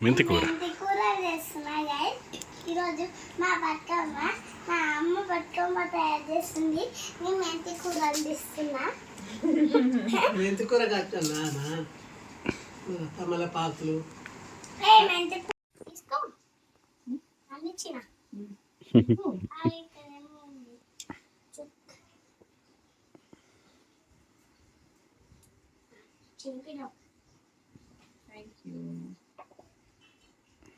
మెంతి కూర. ఈరోజు మా బతుకమ్మ మా అమ్మ బతుకమ్మ తయారు చేస్తుంది. నేను మెంతి కూర అందిస్తున్నా మెంతి కూర కట్టనా తమలపాకులు. ఏ మెంతి కూర తీసుకో అందించిన ఇక్కడేమో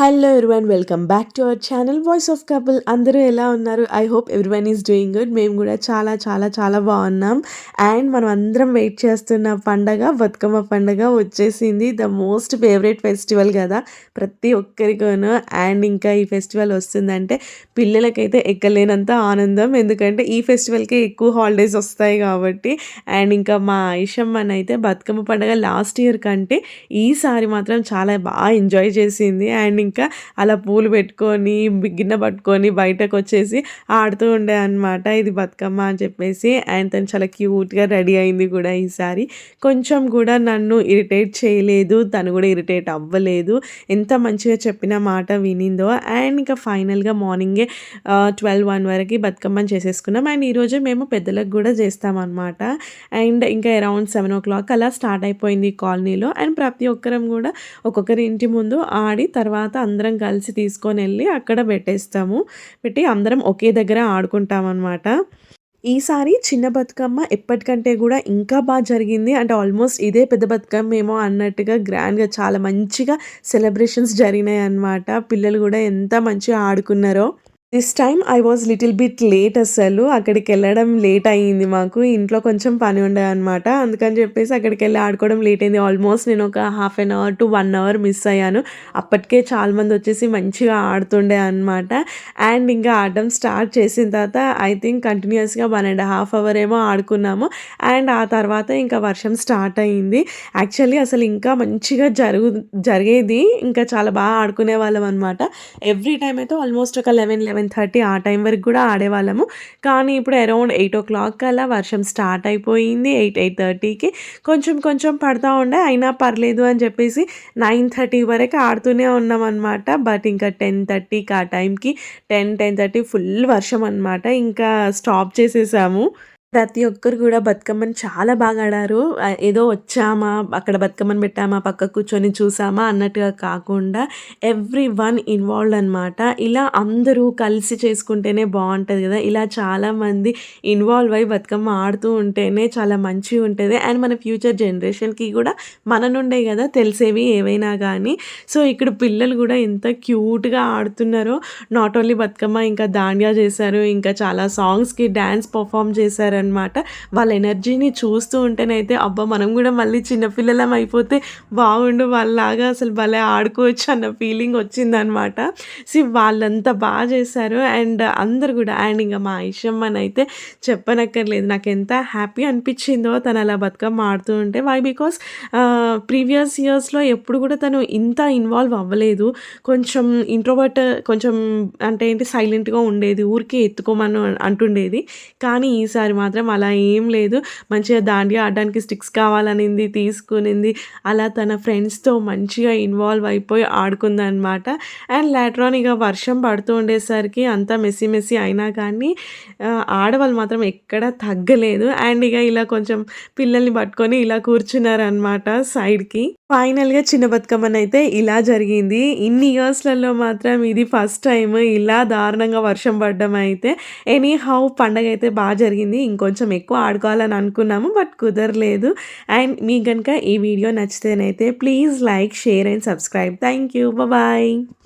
hello everyone welcome back to our channel voice of couple అందరూ ఎలా ఉన్నారు? I hope everyone is doing good మేము కూడా చాలా చాలా చాలా బాగున్నాం. అండ్ మనం అందరం వెయిట్ చేస్తున్న పండగ బతుకమ్మ పండగ వచ్చేసింది. ద మోస్ట్ ఫేవరెట్ ఫెస్టివల్ కదా. ప్రతి ఒక్కరికోనూ. అండ్ ఇంకా ఈ ఫెస్టివల్ వస్తుందంటే పిల్లలకైతే ఎక్కలేనంత ఆనందం. ఎందుకంటే ఈ ఫెస్టివల్కే ఎక్కువ హాలిడేస్ వస్తాయి కాబట్టి. అండ్ ఇంకా మా ఐషమ్మన్ అయితే బతుకమ్మ పండగ లాస్ట్ ఇయర్ కంటే ఈసారి మాత్రం చాలా బాగా ఎంజాయ్ చేసింది. అండ్ ఇంకా అలా పూలు పెట్టుకొని గిన్నె పట్టుకొని బయటకు వచ్చేసి ఆడుతూ ఉండే అనమాట ఇది బతుకమ్మ అని చెప్పేసి అండ్ తను చాలా క్యూట్గా రెడీ అయింది కూడా ఈసారి. కొంచెం కూడా నన్ను ఇరిటేట్ చేయలేదు తను కూడా ఇరిటేట్ అవ్వలేదు. ఎంత మంచిగా చెప్పిన మాట వినిందో. అండ్ ఇంకా ఫైనల్గా మార్నింగే ట్వెల్వ్ వన్ వరకు బతుకమ్మని చేసేసుకున్నాం. అండ్ ఈరోజు మేము పెద్దలకు కూడా చేస్తామన్నమాట అండ్ ఇంకా అరౌండ్ సెవెన్ ఓ క్లాక్ అలా స్టార్ట్ అయిపోయింది కాలనీలో. అండ్ ప్రతి ఒక్కరం కూడా ఒక్కొక్కరి ఇంటి ముందు ఆడి తర్వాత అందరం కలిసి తీసుకొని వెళ్ళి అక్కడ పెట్టేస్తాము. పెట్టి అందరం ఒకే దగ్గర ఆడుకుంటాం ఈసారి చిన్న బతుకమ్మ ఎప్పటికంటే కూడా ఇంకా బాగా జరిగింది. అంటే ఆల్మోస్ట్ ఇదే పెద్ద బతుకమ్మ ఏమో అన్నట్టుగా గ్రాండ్గా చాలా మంచిగా సెలబ్రేషన్స్ జరిగినాయి అన్నమాట పిల్లలు కూడా ఎంత మంచిగా ఆడుకున్నారో. This time I was little bit late అసలు. అక్కడికి వెళ్ళడం లేట్ అయ్యింది మాకు. ఇంట్లో కొంచెం పని ఉండే అనమాట అందుకని చెప్పేసి అక్కడికి వెళ్ళి ఆడుకోవడం లేట్ అయింది. ఆల్మోస్ట్ నేను ఒక half an hour to one hour miss అయ్యాను. అప్పటికే చాలా మంది వచ్చేసి మంచిగా ఆడుతుండే అనమాట అండ్ ఇంకా ఆడడం స్టార్ట్ చేసిన తర్వాత ఐ థింక్ కంటిన్యూస్గా వన్ అండ్ హాఫ్ అవర్ ఏమో ఆడుకున్నాము. అండ్ ఆ తర్వాత ఇంకా వర్షం స్టార్ట్ అయ్యింది. యాక్చువల్లీ అసలు ఇంకా మంచిగా జరుగు జరిగేది. ఇంకా చాలా బాగా ఆడుకునే వాళ్ళం అనమాట ఎవ్రీ టైం అయితే ఆల్మోస్ట్ ఒక లెవెన్ లెవెన్ థర్టీ ఆ టైం వరకు కూడా ఆడేవాళ్ళము. కానీ ఇప్పుడు అరౌండ్ ఎయిట్ ఓ క్లాక్ అలా వర్షం స్టార్ట్ అయిపోయింది. ఎయిట్ ఎయిట్ థర్టీకి కొంచెం కొంచెం పడతా ఉండే. అయినా పర్లేదు అని చెప్పేసి నైన్ థర్టీ వరకు ఆడుతూనే ఉన్నాం అనమాట బట్ ఇంకా టెన్ థర్టీకి ఆ టైంకి టెన్ టెన్ థర్టీ ఫుల్ వర్షం అనమాట ఇంకా స్టాప్ చేసేసాము. ప్రతి ఒక్కరు కూడా బతుకమ్మని చాలా బాగా ఆడారు. ఏదో వచ్చామా అక్కడ బతుకమ్మని పెట్టామా పక్క కూర్చొని చూసామా అన్నట్టుగా కాకుండా ఎవ్రీ వన్ ఇన్వాల్వ్డ్ అనమాట ఇలా అందరూ కలిసి చేసుకుంటేనే బాగుంటుంది కదా. ఇలా చాలామంది ఇన్వాల్వ్ అయ్యి బతుకమ్మ ఆడుతూ ఉంటేనే చాలా మంచిగా ఉంటుంది. అండ్ మన ఫ్యూచర్ జనరేషన్కి కూడా మన నుండే కదా తెలిసేవి ఏవైనా కానీ సో ఇక్కడ పిల్లలు కూడా ఎంత క్యూట్గా ఆడుతున్నారో. నాట్ ఓన్లీ బతుకమ్మ ఇంకా దాండియా చేశారు ఇంకా చాలా సాంగ్స్కి డ్యాన్స్ పర్ఫామ్ అనమాట వాళ్ళ ఎనర్జీని చూస్తూ ఉంటేనైతే అబ్బా మనం కూడా మళ్ళీ చిన్నపిల్లలం అయిపోతే బాగుండు వాళ్ళలాగా అసలు భలే ఆడుకోవచ్చు అన్న ఫీలింగ్ వచ్చిందనమాట సో వాళ్ళంతా బాగా చేశారు. అండ్ అందరు కూడా అండ్ ఇంకా మా ఐషమ్మనైతే చెప్పనక్కర్లేదు. నాకు ఎంత హ్యాపీ అనిపించిందో తను అలా బతుకమ్మ ఆడుతూ ఉంటే వై? బికాస్ ప్రీవియస్ ఇయర్స్లో ఎప్పుడు కూడా తను ఇంత ఇన్వాల్వ్ అవ్వలేదు. కొంచెం ఇంట్రోవర్ట్ కొంచెం అంటే ఏంటి సైలెంట్గా ఉండేది. ఊరికే ఎత్తుకోమని అంటుండేది. కానీ ఈసారి మాత్రం మాత్రం అలా ఏం లేదు. మంచిగా దాండియా ఆడడానికి స్టిక్స్ కావాలనింది తీసుకునింది. అలా తన ఫ్రెండ్స్తో మంచిగా ఇన్వాల్వ్ అయిపోయి ఆడుకుందనమాట. అండ్ లాట్రాన్ ఇక వర్షం పడుతూ ఉండేసరికి అంతా మెస్సి మెస్సీ అయినా కానీ ఆడవాళ్ళు మాత్రం ఎక్కడ తగ్గలేదు. అండ్ ఇక ఇలా కొంచెం పిల్లల్ని పట్టుకొని ఇలా కూర్చున్నారనమాట సైడ్కి. ఫైనల్గా చిన్న బతుకమ్మని అయితే ఇలా జరిగింది. ఇన్ని ఇయర్స్లలో మాత్రం ఇది ఫస్ట్ టైం ఇలా దారుణంగా వర్షం పడడం అయితే ఎనీ హౌ పండగ అయితే బాగా జరిగింది. ఇంకొంచెం ఎక్కువ ఆడుకోవాలని అనుకున్నాము బట్ కుదరలేదు. అండ్ మీకు కనుక ఈ video నచ్చితేనైతే please like share and subscribe. Thank you. Bye